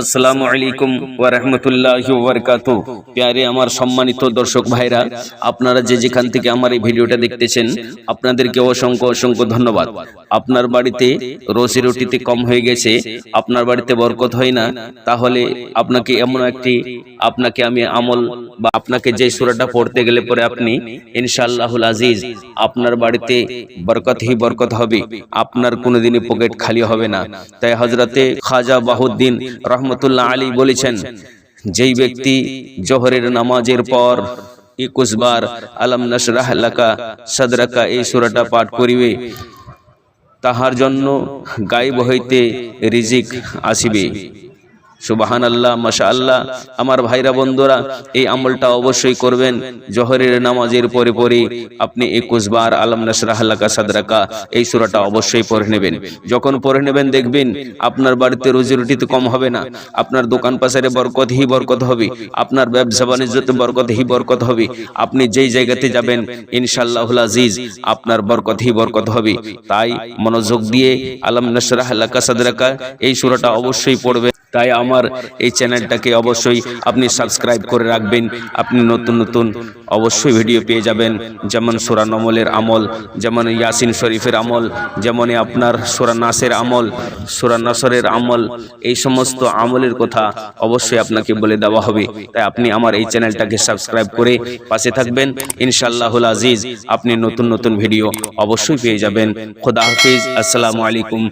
আসসালামু আলাইকুম আমার সম্মানিত দর্শক ভাইরা, আপনারা যে যেখান থেকে আমার এই ভিডিওটা দেখতেছেন, আপনাদেরকে অসংখ্য অসংখ্য ধন্যবাদ। আপনার বাড়িতে রোজি রুটিতে কম হয়ে গেছে, আপনার বাড়িতে বরকত হয় না, তাহলে আপনাকে এমন একটি, আপনাকে আমি আমল বা আপনাকে যে সূরাটা পড়তে গেলে পরে আপনি ইনশাআল্লাহুল আজিজ, আপনার বাড়িতে বরকত হি বরকত হবে, আপনার কোনোদিনই পকেট খালি হবে না। তাই হজরতে খাজা বাহুদ্দিন রহমতুল্লাহ আলী বলেছেন, যেই ব্যক্তি জোহরের নামাজের পর একুশ বার আলম নসরাহ লাকা সদরাকা এই সুরাটা পাঠ করিবে তাহার জন্য গাইব হইতে রিজিক আসিবে। সুবাহান আল্লাহ মাশা আল্লাহ আমার ভাইরা বন্ধুরা, এই আমলটা অবশ্যই করবেন। জহরের নামাজের পরে পরে আপনি একুশ বার আলম নসরাহ্লাকা সাদরাকা, এই সুরাটা অবশ্যই পড়ে নেবেন। যখন পড়ে নেবেন, দেখবেন আপনার বাড়িতে রুজি রুটিতে কম হবে না। আপনার দোকান পাশারে বরকত হি বরকত হবে। আপনার ব্যবসা বাণিজ্যতে বরকত হি বরকত হবে। আপনি যেই জায়গাতে যাবেন ইনশাল্লাহুল আজিজ, আপনার বরকত হি বরকত হবে। তাই মনোযোগ দিয়ে আলম নসরাহ্লাকা সাদরাকা, এই সুরাটা অবশ্যই পড়বেন। তাই আমার এই চ্যানেলটাকে অবশ্যই আপনি সাবস্ক্রাইব করে রাখবেন। আপনি নতুন নতুন অবশ্যই ভিডিও পেয়ে যাবেন। যেমন সোরা নমলের আমল, যেমন ইয়াসিন শরীফের আমল, যেমন আপনার সোরা নাসের আমল, সোরা নাসরের আমল, এই সমস্ত আমলের কথা অবশ্যই আপনাকে বলে দেওয়া হবে। তাই আপনি আমার এই চ্যানেলটাকে সাবস্ক্রাইব করে পাশে থাকবেন। ইনশাআল্লাহুল আজিজ, আপনি নতুন নতুন ভিডিও অবশ্যই পেয়ে যাবেন। খোদা হাফিজ, আসসালামু আলাইকুম